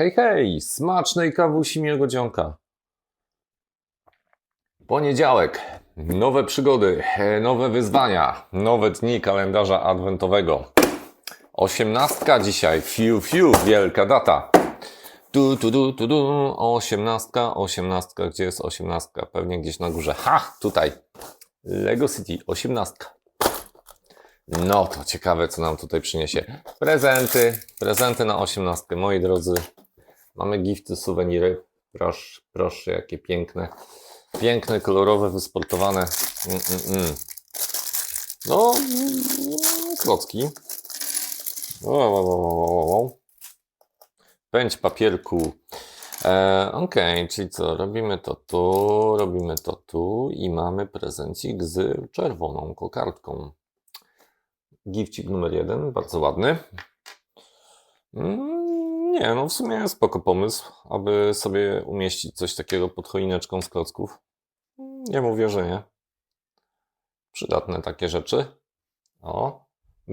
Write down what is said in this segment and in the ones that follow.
Hej, hej! Smacznej kawusi miłego dzionka. Poniedziałek. Nowe przygody, nowe wyzwania, nowe dni kalendarza adwentowego. Osiemnastka dzisiaj. Fiu, fiu, wielka data. Tu, tu, tu, tu, tu. Osiemnastka, osiemnastka. Gdzie jest osiemnastka? Pewnie gdzieś na górze. Ha! Tutaj. Lego City, osiemnastka. No to ciekawe, co nam tutaj przyniesie. Prezenty, prezenty na osiemnastkę. Moi drodzy, mamy gifty, suweniry. Proszę, proszę, jakie piękne. Piękne, kolorowe, wysportowane. Mm, mm, mm. No, mm, klocki. O, o, o, o, o. Pędź papierku. E, Okej, czyli co? Robimy to tu, robimy to tu i mamy prezencik z czerwoną kokardką. Gifcik numer jeden, bardzo ładny. Mm, nie, no w sumie spoko pomysł, aby sobie umieścić coś takiego pod choineczką z klocków. Nie mówię, że nie. Przydatne takie rzeczy. O,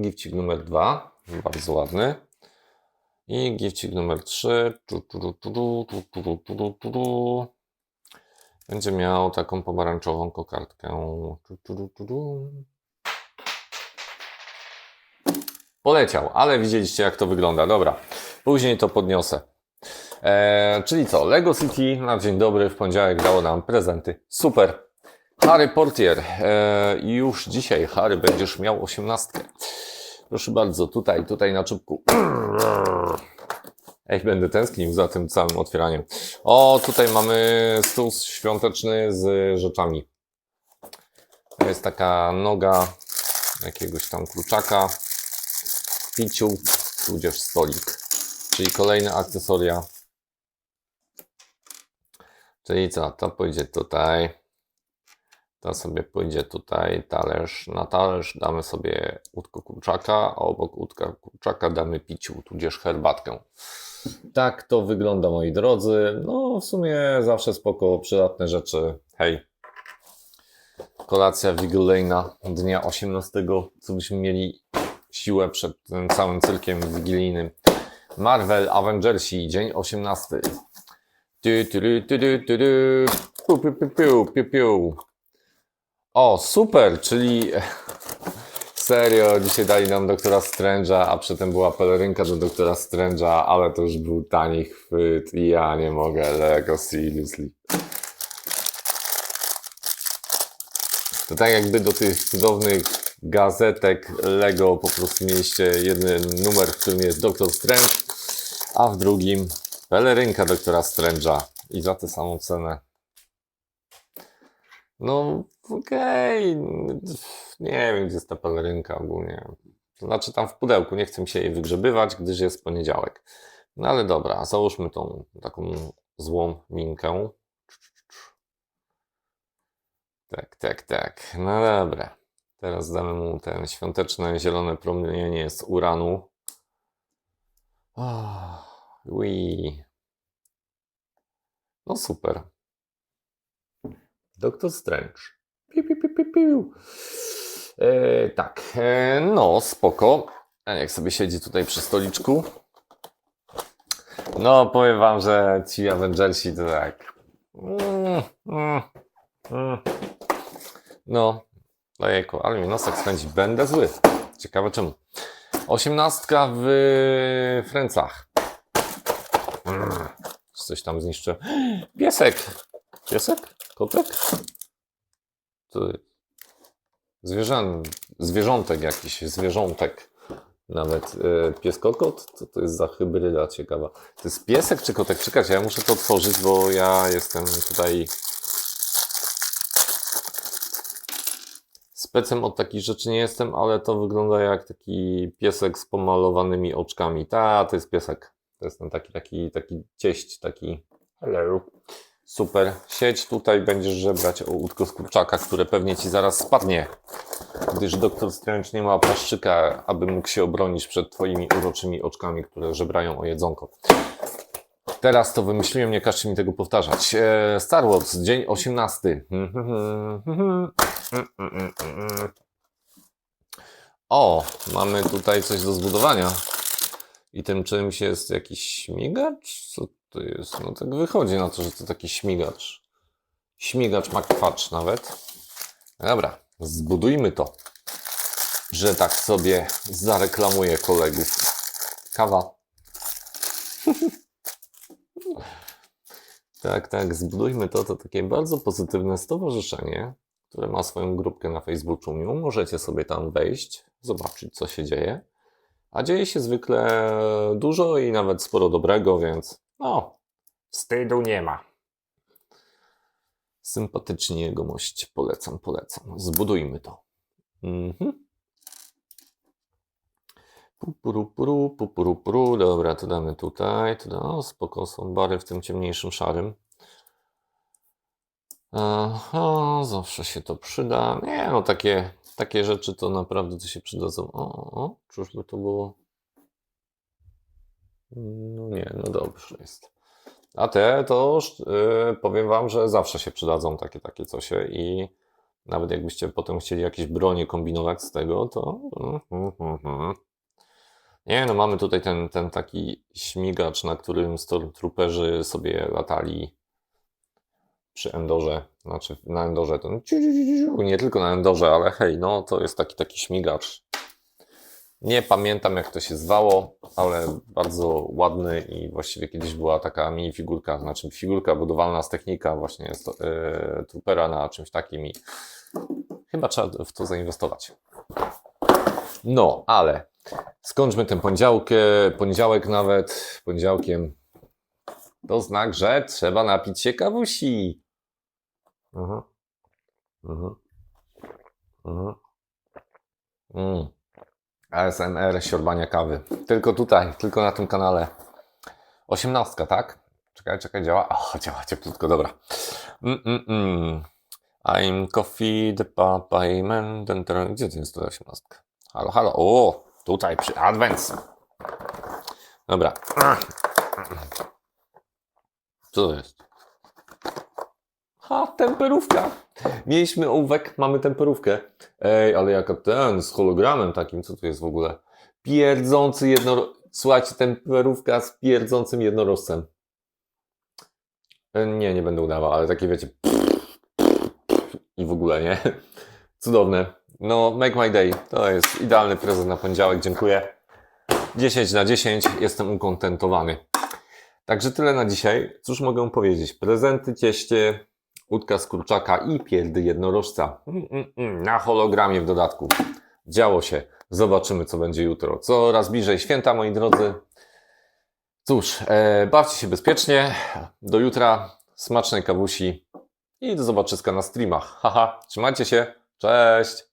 gifcik numer dwa, bardzo ładny. I gifcik numer trzy. Będzie miał taką pomarańczową kokardkę. Poleciał, ale widzieliście jak to wygląda. Dobra, później to podniosę. Eee, czyli co? Lego City na dzień dobry w poniedziałek dało nam prezenty. Super. Harry Portier. Eee, już dzisiaj Harry będziesz miał osiemnastkę. Proszę bardzo, tutaj, tutaj na czubku. Ej, będę tęsknił za tym całym otwieraniem. O, tutaj mamy stół świąteczny z rzeczami. To jest taka noga jakiegoś tam kluczaka piciu, tudzież stolik. Czyli kolejne akcesoria. Czyli co, to pójdzie tutaj. To sobie pójdzie tutaj, talerz. Na talerz damy sobie łódko kurczaka, a obok łódka kurczaka damy piciu, tudzież herbatkę. Tak to wygląda, moi drodzy. No, w sumie zawsze spoko, przydatne rzeczy. Hej. Kolacja wigilijna dnia 18, co byśmy mieli siłę przed tym całym cyrkiem wigilijnym. Marvel Avengersi, dzień 18. Tu, tu, tu, tu, tu, tu. Piu, piu, piu, piu, piu, piu. O, super, czyli serio, dzisiaj dali nam doktora Strange'a, a przedtem była pelerynka do doktora Strange'a, ale to już był tani chwyt i ja nie mogę, Lego seriously. To tak jakby do tych cudownych gazetek Lego po prostu mieliście jeden numer, w którym jest Doktor Strange, a w drugim pelerynka doktora Strange'a i za tę samą cenę. No, okej. Nie wiem, gdzie jest ta pelerynka ogólnie. Znaczy tam w pudełku, nie chcę się jej wygrzebywać, gdyż jest poniedziałek. No ale dobra, załóżmy tą taką złą minkę. Tak, tak, tak. No dobra. Teraz damy mu ten świąteczne zielone promienienie z uranu. Oh, ui. No super. Doktor Strange. Piu, piu, piu, piu, piu. E, tak, e, no spoko. A jak sobie siedzi tutaj przy stoliczku. No, powiem wam, że ci Avengersi to tak. Mm, mm, mm. No, ojejku, ale mi nosek spędzi. Będę zły. Ciekawe czemu. Osiemnastka w Francach. Mm, Coś tam zniszczę. Piesek. Piesek? Kotek? To zwierzę, zwierzątek jakiś, zwierzątek. Nawet e, pies kokot? Co to jest za hybryda ciekawa? To jest piesek czy kotek? Czekajcie, ja muszę to otworzyć, bo ja jestem tutaj specem od takich rzeczy nie jestem, ale to wygląda jak taki piesek z pomalowanymi oczkami. Ta, to jest piesek. To jest ten taki, taki, taki cieść, taki hello. Super. Siedź tutaj, będziesz żebrać o łódko z kurczaka, które pewnie ci zaraz spadnie. Gdyż doktor Strange nie ma płaszczyka, aby mógł się obronić przed twoimi uroczymi oczkami, które żebrają o jedzonko. Teraz to wymyśliłem, nie każcie mi tego powtarzać. E, Star Wars, dzień 18. O, mamy tutaj coś do zbudowania. I tym czymś jest jakiś śmigacz? Co to jest? No tak wychodzi na to, że to taki śmigacz. Śmigacz makwacz nawet. Dobra, zbudujmy to. Że tak sobie zareklamuję kolegów. Kawa. tak, tak, zbudujmy to. To takie bardzo pozytywne stowarzyszenie, które ma swoją grupkę na Facebooku. Możecie sobie tam wejść, zobaczyć, co się dzieje. A dzieje się zwykle dużo i nawet sporo dobrego, więc no, wstydu nie ma. Sympatycznie jegomość, polecam, polecam. Zbudujmy to. Mhm. Pupuru, puru, pupuru, puru. Dobra, to damy tutaj. To da, o, spoko, są bary w tym ciemniejszym szarym. Aha, zawsze się to przyda. Nie, no takie, takie rzeczy to naprawdę to się przydadzą. O, o, czyżby to było? No nie, no dobrze jest. A te to yy, powiem Wam, że zawsze się przydadzą takie, takie cosie i nawet jakbyście potem chcieli jakieś bronie kombinować z tego, to... mhm, mhm. Nie, no mamy tutaj ten, ten taki śmigacz, na którym stormtrooperzy sobie latali przy Endorze, znaczy na Endorze, ten ciu, nie tylko na Endorze, ale hej, no to jest taki taki śmigacz. Nie pamiętam jak to się zwało, ale bardzo ładny i właściwie kiedyś była taka mini figurka, znaczy figurka budowalna z technika właśnie jest yy, troopera na czymś takim i chyba trzeba w to zainwestować. No, ale skończmy ten poniedziałek, poniedziałek nawet, poniedziałkiem. To znak, że trzeba napić się kawusi. Mhm. Mhm. Mhm. Mm. ASMR siorbania kawy. Tylko tutaj, tylko na tym kanale. Osiemnastka, tak? Czekaj, czekaj, działa. O, działa cieplutko, dobra. Mm, mm, mm. I'm coffee, the. Ten, ten, gdzie to jest ta osiemnastka? Halo, halo. O, tutaj przy Advance. Dobra. Co to jest? Ha, temperówka. Mieliśmy ołówek, mamy temperówkę. Ej, ale jaka ten, z hologramem takim, co tu jest w ogóle? Pierdzący jednoro... Słuchajcie, temperówka z pierdzącym jednorożcem. E, Nie, nie będę udawał, ale takie wiecie... I w ogóle, nie? Cudowne. No, make my day. To jest idealny prezent na poniedziałek, dziękuję. 10 na 10, jestem ukontentowany. Także tyle na dzisiaj. Cóż mogę powiedzieć? Prezenty cieście, łódka z kurczaka i pierdy jednorożca. Mm, mm, mm, na hologramie w dodatku. Działo się. Zobaczymy, co będzie jutro. Coraz bliżej święta, moi drodzy. Cóż, e, bawcie się bezpiecznie. Do jutra. Smacznej kawusi. I do zobaczyska na streamach. Haha, trzymajcie się. Cześć.